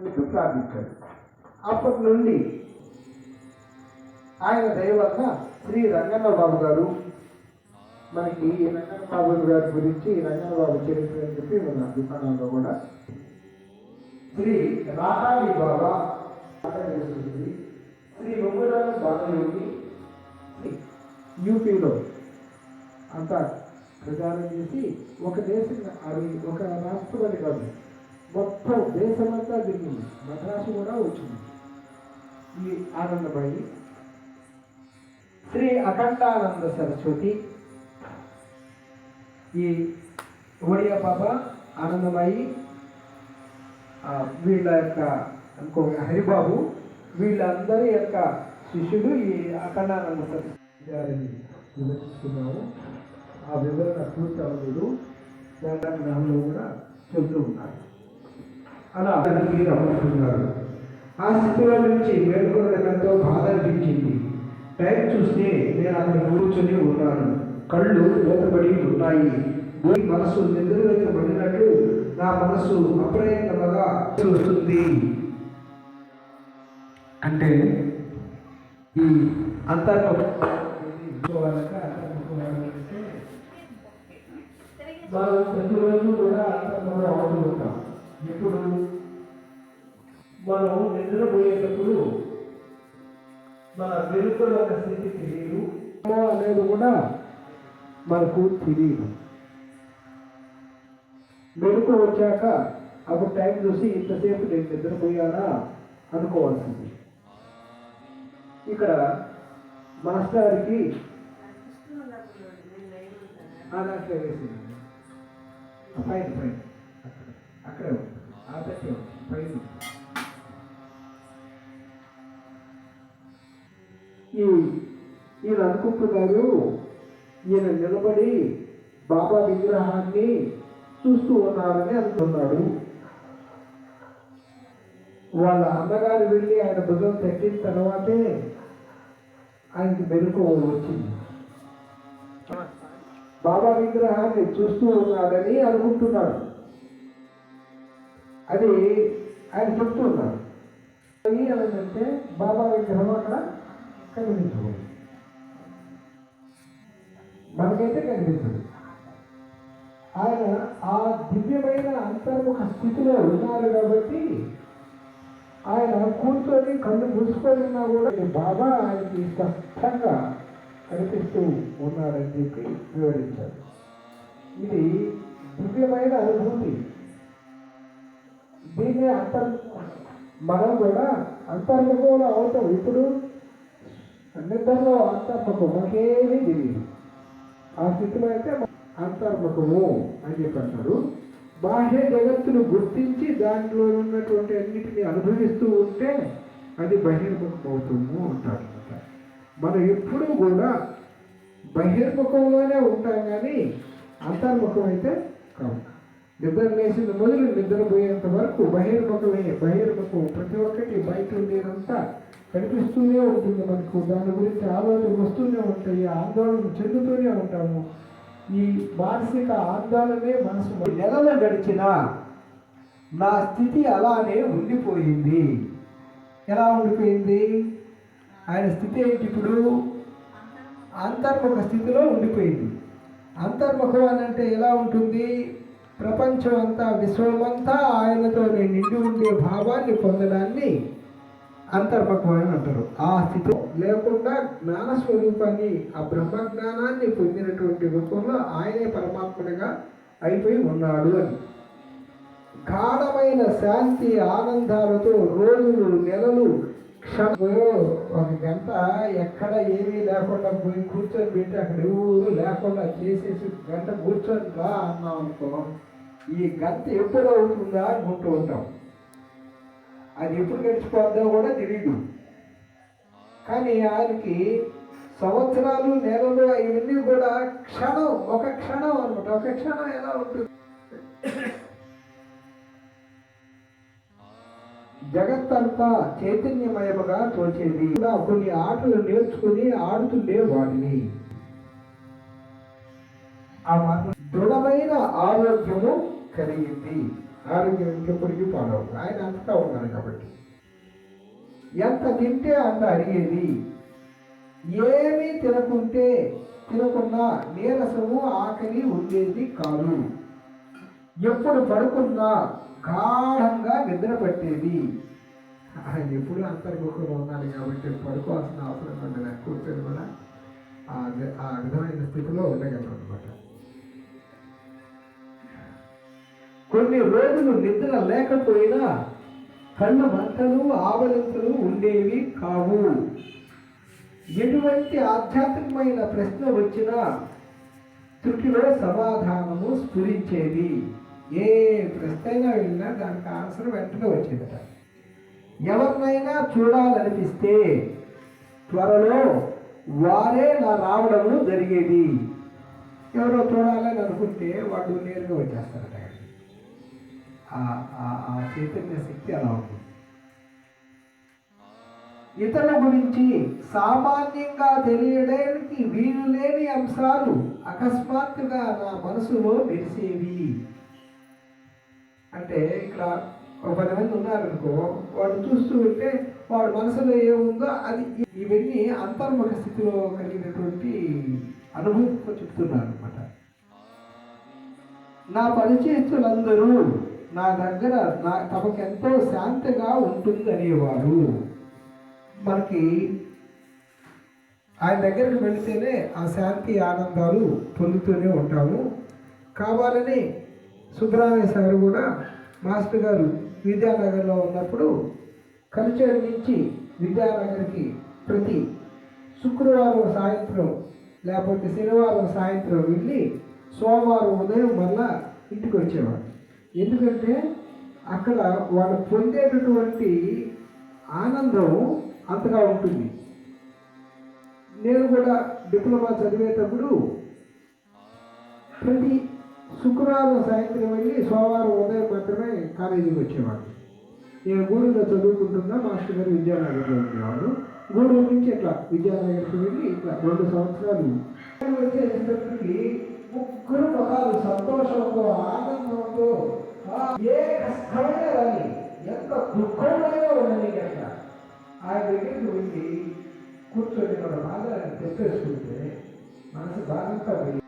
అంటూ ప్రార్థించాడు అప్పటి నుండి ఆయన దయవల్ల శ్రీ రంగన్న బాబు గారు మనకి ఈ రంగన్న బాబు గారి గురించి ఈ రంగన్న బాబు చరిత్ర అని చెప్పి మన దుకాణంలో కూడా శ్రీ రాహాలి బాబా చేస్తుంది. శ్రీ బొమ్మరాల బాలయోగి యూపీలో అంతా ప్రచారం చేసి ఒక దేశం అది ఒక రాష్ట్రపతి అని కాదు మొత్తం దేశమంతా తిరిగింది. మద్రాసు కూడా వచ్చింది. ఈ ఆనందమయ్యి శ్రీ అఖండానంద సరస్వతి ఈ ఒడియా పాప ఆనందమయ్యి వీళ్ళ యొక్క ఇంకో హరిబాబు వీళ్ళందరి యొక్క శిష్యులు ఈ అఖండానంద సరస్వతి గారిని వివరిస్తున్నాము ఆ వివరణ పూర్తి అవ్వలేదు దాని కూడా చెబుతూ ఉన్నారు అలా అతనికి రమ్మంటున్నారు ఆ స్థితిలో నుంచి మేల్కొనడంతో బాధ అనిపించింది. టైం చూస్తే నేను అక్కడ కూర్చొని ఉన్నాను. కళ్ళు మూతబడి ఉన్నాయి. మనసు నిద్రవేతబడినట్టు నా మనసు అప్రయత్నముగా చూస్తుంది. అంటే ఈ అంతర్ముఖ మనం ప్రతిరోజు కూడా అంతర్ముఖం అవుతూ ఉంటాం ఇప్పుడు మనం నిద్రపోయేటప్పుడు మన వెలుపల స్థితి తెలియదు. అనేది కూడా మనకు తెలియదు. మెలకు వచ్చాక అప్పుడు టైం చూసి ఇంతసేపు నేను నిద్రపోయానా అనుకోవాల్సింది. ఇక్కడ మాస్టర్కి అలాగే వేసింది పైన పైన పైన ఉంది. ఈ ఈయన అనుకుంటున్నారు ఈయన నిలబడి బాబా విగ్రహాన్ని చూస్తూ ఉన్నారని అనుకున్నాడు వాళ్ళ అన్నగారు వెళ్ళి ఆయన భుజం తట్టిన తర్వాతే ఆయనకి మెరుపు వచ్చింది బాబా విగ్రహాన్ని చూస్తూ ఉన్నాడని అనుకుంటున్నాడు అది ఆయన చెప్తున్నాడు ఏమైందంటే బాబా విగ్రహం అక్కడ కనిపించదు. మనకైతే కనిపించదు. ఆయన ఆ దివ్యమైన అంతర్ముఖ స్థితిలో ఉన్నారు కాబట్టి ఆయన కూర్చొని కళ్ళు మూసుకొని ఉన్నా కూడా బాబా ఆయనకి స్పష్టంగా కనిపిస్తూ ఉన్నారని చెప్పి వివరించారు. ఇది దివ్యమైన అనుభూతి. దీనే అంతర్ మనం కూడా అంతర్ముఖంలో అవుతాం. ఇప్పుడు నిద్రలో అంతర్ముఖం మనకేమీ తెలియదు. ఆ స్థితిలో అయితే అంతర్ముఖము అని చెప్పి అంటారు. బాహ్య జగత్తును గుర్తించి దానిలో ఉన్నటువంటి అన్నిటిని అనుభవిస్తూ ఉంటే అది బహిర్ముఖం అవుతుంది అంటారు. మనం ఎప్పుడూ కూడా బహిర్ముఖంలోనే ఉంటాం కానీ అంతర్ముఖం అయితే కాదు. నిద్ర లేచిన మొదలు నిద్రపోయేంత వరకు బహిర్ముఖమే బహిర్ముఖం ప్రతి ఒక్కటి బయట ఉండేదంతా కనిపిస్తూనే ఉంటుంది మనకు. దాని గురించి ఆలోచన వస్తూనే ఉంటాయి ఆందోళన చెందుతూనే ఉంటాము. ఈ మానసిక ఆందోళనే మనసు నెలలు గడిచిన నా స్థితి అలానే ఉండిపోయింది. ఎలా ఉండిపోయింది? ఆయన స్థితి ఏంటి ఇప్పుడు? అంతర్ముఖ స్థితిలో ఉండిపోయింది. అంతర్ముఖం అని అంటే ఎలా ఉంటుంది? ప్రపంచం అంతా విశ్వమంతా ఆయనతో నిండి ఉండే భావాన్ని పొందడాన్ని అంతర్పక్వం అని అంటారు. ఆ స్థితి లేకుండా జ్ఞానస్వరూపాన్ని ఆ బ్రహ్మ జ్ఞానాన్ని పొందినటువంటి రూపంలో ఆయనే పరమాత్ముడిగా అయిపోయి ఉన్నాడు అని. గాఢమైన శాంతి ఆనందాలతో రోజులు నెలలు క్షణంలో ఒక గంట ఎక్కడ ఏమీ లేకుండా పోయి కూర్చొని పెట్టి అక్కడ ఎవరు లేకుండా చేసేసి గంట కూర్చొని రా అన్నాం అనుకో ఈ గంత ఎప్పుడు అవుతుందా అనుకుంటూ ఉంటాం అది ఎప్పుడు గడిచిపోద్దో కూడా తెలియదు కానీ ఆయనకి సంవత్సరాలు నెలలు ఇవన్నీ కూడా క్షణం ఒక క్షణం అనమాట ఒక క్షణం ఎలా ఉంటుంది? జగత్తంతా చైతన్యమయముగా తోచేది. ఇలా కొన్ని ఆటలు నేర్చుకుని ఆడుతుండే వాడిని. ఆ మాత్రం దృఢమైన ఆరోగ్యము కలిగింది. ఆరోగ్యం ఇంకెప్పటికీ పాడవు ఆయన అంతా ఉన్నారు కాబట్టి. ఎంత తింటే అంత అడిగేది. ఏమీ తినకుంటే తినకున్నా నీరసము ఆకలి ఉండేది కాదు. ఎప్పుడు పడుకున్నా గాఢంగా నిద్ర పట్టేది. ఆయన ఎప్పుడు అంతర్ముఖంలో ఉన్నాడు కాబట్టి పడుకోవాల్సిన అవసరం ఉండదు. కూర్చొని కూడా ఆ ఆ విధమైన స్థితిలో ఉండగలరు అనమాట కొన్ని రోజులు నిద్ర లేకపోయినా కళ్ళ మంటలు ఆవలింతలు ఉండేవి కావు. ఎటువంటి ఆధ్యాత్మికమైన ప్రశ్న వచ్చినా త్రుటిలో సమాధానము స్ఫురించేది. ఏ ప్రశ్న అయినా వెళ్ళినా దానికి ఆన్సర్ వెంటనే వచ్చేదట. ఎవరినైనా చూడాలనిపిస్తే త్వరలో వారే నా రావడము జరిగేది. ఎవరో చూడాలని అనుకుంటే వాడు నేరుగా వచ్చేస్తారట. ఆ- ఆ- ఆ చైతన్య శక్తి అలా ఉంది ఇతరుల గురించి సామాన్యంగా తెలియడానికి వీలు లేని అంశాలు అకస్మాత్తుగా నా మనసులో మెరిసేవి. అంటే ఇక్కడ ఒక పది మంది ఉన్నారనుకో వాడు చూస్తూ ఉంటే వాడు మనసులో ఏముందో అది ఇవన్నీ అంతర్ముఖ స్థితిలో కలిగినటువంటి అనుభూతితో చెప్తున్నారు అనమాట నా పరిచయస్తులందరూ నా దగ్గర నా తమకెంతో శాంతిగా ఉంటుంది అనేవారు మనకి ఆయన దగ్గరికి వెళితేనే ఆ శాంతి ఆనందాలు పొందుతూనే ఉంటాము. కావాలని సుబ్రహ్మణ్య సార్ కూడా మాస్టర్ గారు విద్యానగర్లో ఉన్నప్పుడు కల్చర్ నుంచి విద్యానగర్కి ప్రతి శుక్రవారం సాయంత్రం లేకపోతే శనివారం సాయంత్రం వెళ్ళి సోమవారం ఉదయం మళ్ళా ఇంటికి వచ్చేవాడు ఎందుకంటే అక్కడ వాళ్ళు పొందేటటువంటి ఆనందం అంతగా ఉంటుంది. నేను కూడా డిప్లొమా చదివేటప్పుడు ప్రతి శుక్రవారం సాయంత్రం వెళ్ళి సోమవారం ఉదయం మాత్రమే కాలేజీకి వచ్చేవాడు నేను గూడూరులో చదువుకుంటున్నా మాస్టర్ గారు విద్యానగర్లో ఉండేవాడు. గూడూరు నుంచి ఇట్లా విద్యానగర్కి వెళ్ళి ఇట్లా రెండు సంవత్సరాలు. వచ్చేటప్పటికి ముగ్గురు ఒక సంతోషంతో ఆనంద ఆ, ఏ కష్టమైనా రాని ఎంత దుఃఖమైనా ఉండని కనుక. ఆయన దగ్గరికి వెళ్ళి కూర్చొని మన బాధ చెప్పేసుకుంటే మనసు బాధంతా పోయి